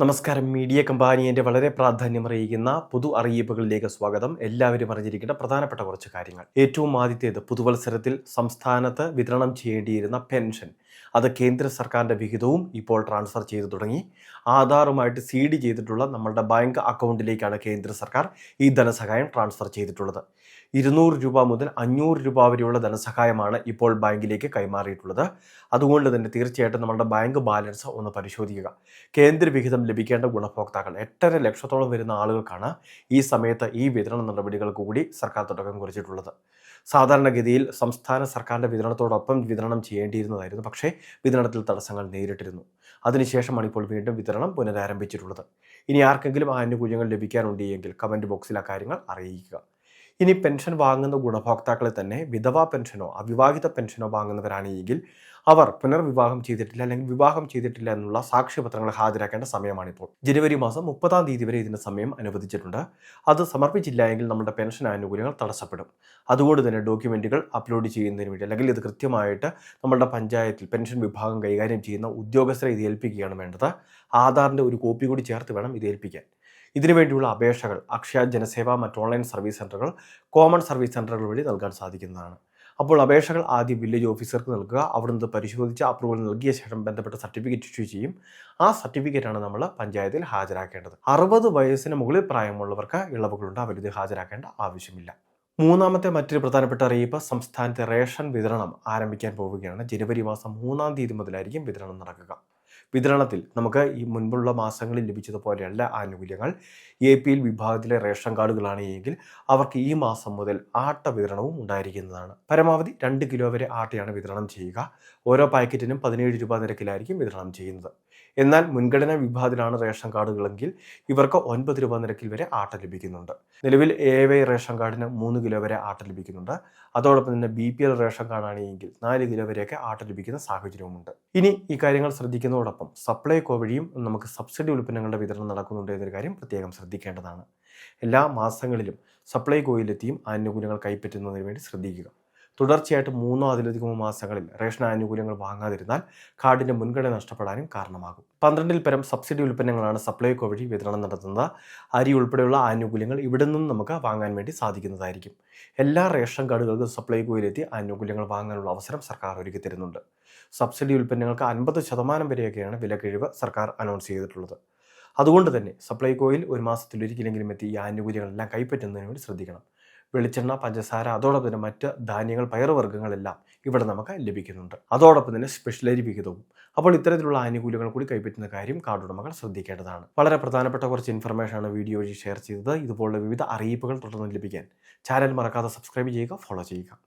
നമസ്കാരം. മീഡിയ കമ്പാനിയന്റെ വളരെ പ്രാധാന്യമറിയിക്കുന്ന പൊതു അറിയിപ്പുകളിലേക്ക് സ്വാഗതം. എല്ലാവരും അറിഞ്ഞിരിക്കേണ്ട പ്രധാനപ്പെട്ട കുറച്ച് കാര്യങ്ങൾ. ഏറ്റവും ആദ്യത്തേത് പുതുവത്സരത്തിൽ സംസ്ഥാനത്ത് വിതരണം ചെയ്യേണ്ടിയിരുന്ന പെൻഷൻ. അത് കേന്ദ്ര സർക്കാരിന്റെ വിഹിതവും ഇപ്പോൾ ട്രാൻസ്ഫർ ചെയ്തു തുടങ്ങി. ആധാറുമായിട്ട് സീഡ് ചെയ്തിട്ടുള്ള നമ്മളുടെ ബാങ്ക് അക്കൗണ്ടിലേക്കാണ് കേന്ദ്ര സർക്കാർ ഈ ധനസഹായം ട്രാൻസ്ഫർ ചെയ്തിട്ടുള്ളത്. ഇരുന്നൂറ് രൂപ മുതൽ അഞ്ഞൂറ് രൂപ വരെയുള്ള ധനസഹായമാണ് ഇപ്പോൾ ബാങ്കിലേക്ക് കൈമാറിയിട്ടുള്ളത്. അതുകൊണ്ട് തന്നെ തീർച്ചയായിട്ടും നമ്മുടെ ബാങ്ക് ബാലൻസ് ഒന്ന് പരിശോധിക്കുക. കേന്ദ്ര വിഹിതം ലഭിക്കേണ്ട ഗുണഭോക്താക്കൾ എട്ടര ലക്ഷത്തോളം വരുന്ന ആളുകൾക്കാണ് ഈ സമയത്ത് ഈ വിതരണ നടപടികൾക്ക് കൂടി സർക്കാർ തുടക്കം കുറിച്ചിട്ടുള്ളത്. സാധാരണഗതിയിൽ സംസ്ഥാന സർക്കാരിന്റെ വിതരണത്തോടൊപ്പം വിതരണം ചെയ്യേണ്ടിയിരുന്നതായിരുന്നു. പക്ഷേ വിതരണത്തിൽ തടസ്സങ്ങൾ നേരിട്ടിരുന്നു. അതിനുശേഷമാണ് ഇപ്പോൾ വീണ്ടും വിതരണം പുനരാരംഭിച്ചിട്ടുള്ളത്. ഇനി ആർക്കെങ്കിലും ആനുകൂല്യങ്ങൾ ലഭിക്കാനുണ്ടെങ്കിൽ കമന്റ് ബോക്സിൽ ആ കാര്യങ്ങൾ അറിയിക്കുക. ഇനി പെൻഷൻ വാങ്ങുന്ന ഗുണഭോക്താക്കളെ തന്നെ വിധവാ പെൻഷനോ അവിവാഹിത പെൻഷനോ വാങ്ങുന്നവരാണെങ്കിൽ അവർ പുനർവിവാഹം ചെയ്തിട്ടില്ല അല്ലെങ്കിൽ വിവാഹം ചെയ്തിട്ടില്ല എന്നുള്ള സാക്ഷ്യപത്രങ്ങൾ ഹാജരാക്കേണ്ട സമയമാണിപ്പോൾ. ജനുവരി മാസം മുപ്പതാം തീയതി വരെ ഇതിന് സമയം അനുവദിച്ചിട്ടുണ്ട്. അത് സമർപ്പിച്ചില്ല എങ്കിൽ നമ്മുടെ പെൻഷൻ ആനുകൂല്യങ്ങൾ തടസ്സപ്പെടും. അതുകൊണ്ട് തന്നെ ഡോക്യുമെന്റുകൾ അപ്ലോഡ് ചെയ്യുന്നതിന് വേണ്ടി അല്ലെങ്കിൽ ഇത് കൃത്യമായിട്ട് നമ്മുടെ പഞ്ചായത്തിൽ പെൻഷൻ വിഭാഗം കൈകാര്യം ചെയ്യുന്ന ഉദ്യോഗസ്ഥരെ ഇത് ഏൽപ്പിക്കുകയാണ് വേണ്ടത്. ആധാറിന്റെ ഒരു കോപ്പി കൂടി ചേർത്ത് വേണം ഇത് ഏൽപ്പിക്കാൻ. ഇതിനുവേണ്ടിയുള്ള അപേക്ഷകൾ അക്ഷയ ജനസേവ മറ്റ് ഓൺലൈൻ സർവീസ് സെന്ററുകൾ കോമൺ സർവീസ് സെന്ററുകൾ വഴി നൽകാൻ സാധിക്കുന്നതാണ്. അപ്പോൾ അപേക്ഷകൾ ആദ്യം വില്ലേജ് ഓഫീസർക്ക് നൽകുക അവിടുന്ന് പരിശോധിച്ച് അപ്രൂവൽ നൽകിയ ശേഷം ബന്ധപ്പെട്ട സർട്ടിഫിക്കറ്റ് ഇഷ്യൂ ചെയ്യും. ആ സർട്ടിഫിക്കറ്റാണ് നമ്മൾ പഞ്ചായത്തിൽ ഹാജരാക്കേണ്ടത്. അറുപത് വയസ്സിന് മുകളിൽ പ്രായമുള്ളവർക്ക് ഇളവുകളുണ്ട്. അവർ അവരിത് ഹാജരാക്കേണ്ട ആവശ്യമില്ല. മൂന്നാമത്തെ മറ്റൊരു പ്രധാനപ്പെട്ട അറിയിപ്പ് സംസ്ഥാനത്തെ റേഷൻ വിതരണം ആരംഭിക്കാൻ പോവുകയാണ്. ജനുവരി മാസം മൂന്നാം തീയതി മുതലായിരിക്കും വിതരണം നടക്കുക. വിതരണത്തിൽ നമുക്ക് ഈ മുൻപുള്ള മാസങ്ങളിൽ ലഭിച്ചതുപോലെയല്ല ആനുകൂല്യങ്ങൾ. എ പി എൽ വിഭാഗത്തിലെ റേഷൻ കാർഡുകളാണ് എങ്കിൽ അവർക്ക് ഈ മാസം മുതൽ ആട്ട വിതരണവും ഉണ്ടായിരിക്കുന്നതാണ്. പരമാവധി രണ്ട് കിലോ വരെ ആട്ടയാണ് വിതരണം ചെയ്യുക. ഓരോ പാക്കറ്റിനും പതിനേഴ് രൂപ നിരക്കിലായിരിക്കും വിതരണം ചെയ്യുന്നത്. എന്നാൽ മുൻഗണനാ വിഭാഗത്തിലാണ് റേഷൻ കാർഡുകളെങ്കിൽ ഇവർക്ക് ഒൻപത് രൂപ നിരക്കിൽ വരെ ആട്ട ലഭിക്കുന്നുണ്ട്. നിലവിൽ എ വൈ റേഷൻ കാർഡിന് മൂന്ന് കിലോ വരെ ആട്ട ലഭിക്കുന്നുണ്ട്. അതോടൊപ്പം തന്നെ ബി പി എൽ റേഷൻ കാർഡാണെങ്കിൽ നാല് കിലോ വരെയൊക്കെ ആട്ട ലഭിക്കുന്ന സാഹചര്യവുമുണ്ട്. ഇനി ഈ കാര്യങ്ങൾ ശ്രദ്ധിക്കുന്നതോടൊപ്പം സപ്ലൈകോ വഴിയും നമുക്ക് സബ്സിഡി ഉൽപ്പന്നങ്ങളുടെ വിതരണം നടക്കുന്നുണ്ട് എന്നൊരു കാര്യം പ്രത്യേകം ശ്രദ്ധിക്കേണ്ടതാണ്. എല്ലാ മാസങ്ങളിലും സപ്ലൈകോയിലെത്തിയും ആനുകൂല്യങ്ങൾ കൈപ്പറ്റുന്നതിന് വേണ്ടി ശ്രദ്ധിക്കുക. തുടർച്ചയായിട്ട് മൂന്നോ അതിലധികമോ മാസങ്ങളിൽ റേഷൻ ആനുകൂല്യങ്ങൾ വാങ്ങാതിരുന്നാൽ കാർഡിന്റെ മുൻഗണന നഷ്ടപ്പെടാനും കാരണമാകും. പന്ത്രണ്ടിൽ പരം സബ്സിഡി ഉൽപ്പന്നങ്ങളാണ് സപ്ലൈകോ വഴി വിതരണം നടത്തുന്നത്. അരി ഉൾപ്പെടെയുള്ള ആനുകൂല്യങ്ങൾ ഇവിടെ നിന്നും നമുക്ക് വാങ്ങാൻ വേണ്ടി സാധിക്കുന്നതായിരിക്കും. എല്ലാ റേഷൻ കാർഡുകൾക്കും സപ്ലൈകോയിലെത്തി ആനുകൂല്യങ്ങൾ വാങ്ങാനുള്ള അവസരം സർക്കാർ ഒരുക്കി തരുന്നുണ്ട്. സബ്സിഡി ഉൽപ്പന്നങ്ങൾക്ക് അൻപത് ശതമാനം വരെയൊക്കെയാണ് വില കിഴിവ് സർക്കാർ അനൗൺസ് ചെയ്തിട്ടുള്ളത്. അതുകൊണ്ട് തന്നെ സപ്ലൈകോയിൽ ഒരു മാസത്തിൽ ഒരിക്കലെങ്കിലും എത്തി ഈ ആനുകൂല്യങ്ങളെല്ലാം കൈപ്പറ്റുന്നതിന് വേണ്ടി ശ്രദ്ധിക്കണം. വെളിച്ചെണ്ണ പഞ്ചസാര അതോടൊപ്പം തന്നെ മറ്റ് ധാന്യങ്ങൾ പയറുവർഗങ്ങളെല്ലാം ഇവിടെ നമുക്ക് ലഭിക്കുന്നുണ്ട്. അതോടൊപ്പം തന്നെ സ്പെഷ്യൽ അരി വിഹിതവും. അപ്പോൾ ഇത്തരത്തിലുള്ള ആനുകൂല്യങ്ങൾ കൂടി കൈപ്പറ്റുന്ന കാര്യം കാർഡുടമകൾ ശ്രദ്ധിക്കേണ്ടതാണ്. വളരെ പ്രധാനപ്പെട്ട കുറച്ച് ഇൻഫർമേഷനാണ് വീഡിയോ വഴി ഷെയർ ചെയ്തത്. ഇതുപോലുള്ള വിവിധ അറിയിപ്പുകൾ തുടർന്ന് ലഭിക്കാൻ ചാനൽ മറക്കാതെ സബ്സ്ക്രൈബ് ചെയ്യുക ഫോളോ ചെയ്യുക.